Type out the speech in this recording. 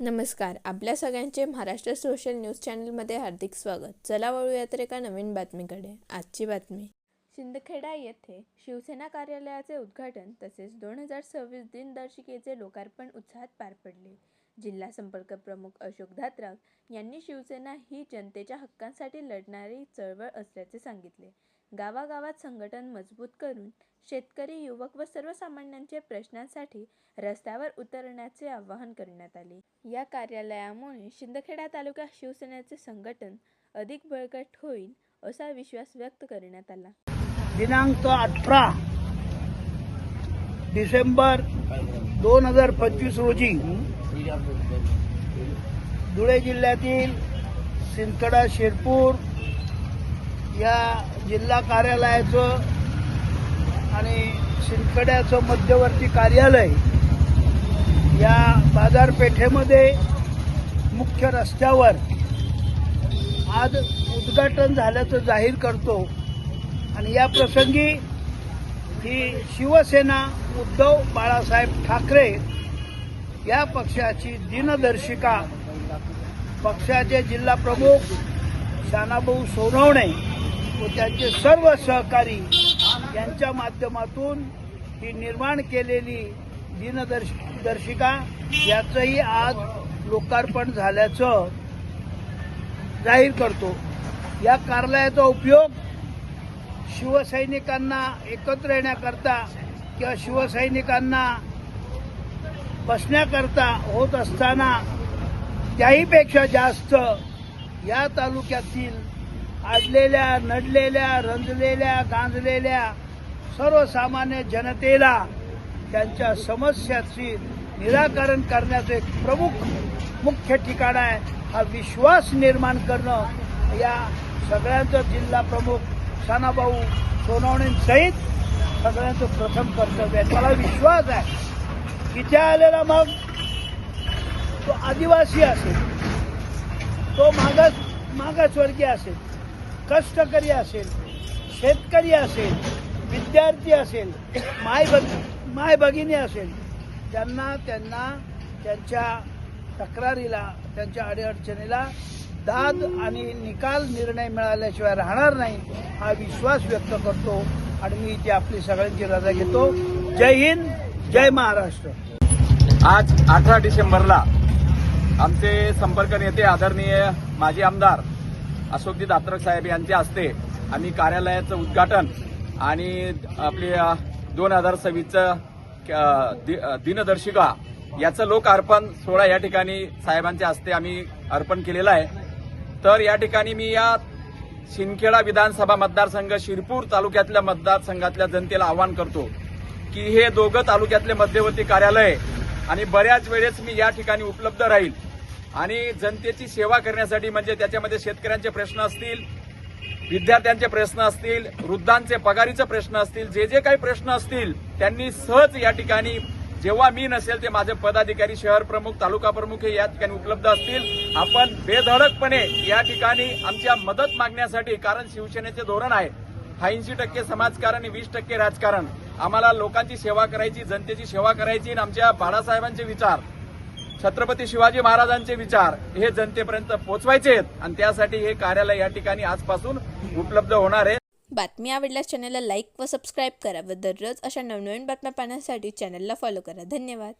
नमस्कार. आपल्या सगळ्यांचे महाराष्ट्र सोशल न्यूज चॅनलमध्ये हार्दिक स्वागत. चला वळूया तर एका नवीन बातमीकडे. आजची बातमी. शिंदखेडा येथे शिवसेना कार्यालयाचे उद्घाटन तसेच दोन हजार सव्वीस दिनदर्शिकेचे लोकार्पण उत्साहात पार पडले. जिल्हा संपर्क प्रमुख अशोक धात्रक यांनी शिवसेना ही जनतेच्या हक्कांसाठी लढणारी चळवळ असल्याचे सांगितले. गावागावात संघटन मजबूत करून शेतकरी युवक व सर्वसामान्यांचे प्रश्नांसाठी रस्त्यावर उतरण्याचे आवाहन करण्यात आले. या कार्यालयामुळे शिंदखेडा तालुक्यात शिवसेनेचे संघटन अधिक बळकट होईल असा विश्वास व्यक्त करण्यात आला. दिनांक अठरा डिसेंबर दोन हजार पंचवीस रोजी धुळे जिल्ह्यातील सिंदखेडा शिरपूर या जिल्हा कार्यालयाचं आणि सिंदखेड्याचं मध्यवर्ती कार्यालय या बाजारपेठेमध्ये मुख्य रस्त्यावर आज उद्घाटन झाल्याचं जाहीर करतो. आणि या प्रसंगी ही शिवसेना उद्धव बाळासाहेब ठाकरे या पक्षाची दिनदर्शिका पक्षाचे जिल्हा प्रमुख शानाभाऊ सोनवणे व त्यांचे सर्व सहकारी यांच्या माध्यमातून ही निर्माण केलेली दिनदर्श दर्शिका याचंही आज लोकार्पण झाल्याचं जाहीर करतो. या कार्यालयाचा उपयोग शिवसैनिकांना एकत्र येण्याकरता किंवा शिवसैनिकांना बसण्याकरता होत असताना त्याहीपेक्षा जास्त या तालुक्यातील आडलेल्या नडलेल्या रंजलेल्या गांजलेल्या सर्वसामान्य जनतेला त्यांच्या समस्याची निराकरण करण्याचं एक प्रमुख मुख्य ठिकाण आहे. हा विश्वास निर्माण करणं या सगळ्यांचं जिल्हा प्रमुख सानाभाऊ सोनवणेसहित सगळ्यांचं प्रथम कर्तव्य आहे. मला विश्वास आहे. इथे आलेला मग तो आदिवासी असेल. तो मागास मागासवर्गीय असेल. कष्टकरी असेल शेतकरी असेल विद्यार्थी असेल माय भग माय भगिनी असेल त्यांना त्यांना त्यांच्या तक्रारीला त्यांच्या अडीअडचणीला दाद आणि निकाल निर्णय मिळाल्याशिवाय राहणार नाही हा विश्वास व्यक्त करतो आणि मी इथे आपली सगळ्यांची रजा घेतो. जय हिंद जय महाराष्ट्र. आज अठरा डिसेंबरला आमचे संपर्क नेते आदरणीय माजी आमदार अशोकजी दात्रक साहेब यांच्या हस्ते आम्ही कार्यालयाचं उद्घाटन आणि आपली दोन हजार सव्वीसचं दि- दिनदर्शिका याचं लोकार्पण सोहळा या ठिकाणी साहेबांच्या हस्ते आम्ही अर्पण केलेला आहे. तर या ठिकाणी मी या शिंदखेडा विधानसभा मतदारसंघ शिरपूर तालुक्यातल्या मतदारसंघातल्या जनतेला आवाहन करतो की हे दोघं तालुक्यातले मध्यवर्ती कार्यालय आणि बऱ्याच वेळेस मी या ठिकाणी उपलब्ध राहील. आणि जनतेची सेवा करण्यासाठी म्हणजे त्याच्यामध्ये शेतकऱ्यांचे प्रश्न असतील विद्यार्थ्यांचे प्रश्न असतील वृद्धांचे पगारीचे प्रश्न असतील जे जे काही प्रश्न असतील त्यांनी सहज या ठिकाणी जेव्हा मी नसेल ते माझे पदाधिकारी शहर प्रमुख तालुका प्रमुख हे या ठिकाणी उपलब्ध असतील. आपण बेधडकपणे या ठिकाणी आमच्या मदत मागण्यासाठी कारण शिवसेनेचे धोरण आहे ऐंशी टक्के समाजकारण आणि वीस टक्के राजकारण. आम्हाला लोकांची सेवा करायची जनतेची सेवा करायची आणि आमच्या बाळासाहेबांचे विचार. छत्रपती शिवाजी महाराजांचे विचार हे जनतेपर्यंत पोहोचवायचे आहेत. आणि त्यासाठी हे कार्यालय या ठिकाणी आजपासून उपलब्ध होणार आहे. बातमी आवडल्यास चॅनलला लाईक व सबस्क्राईब करा व दररोज अशा नवनवीन बातम्या पाहण्यासाठी चॅनलला फॉलो करा. धन्यवाद.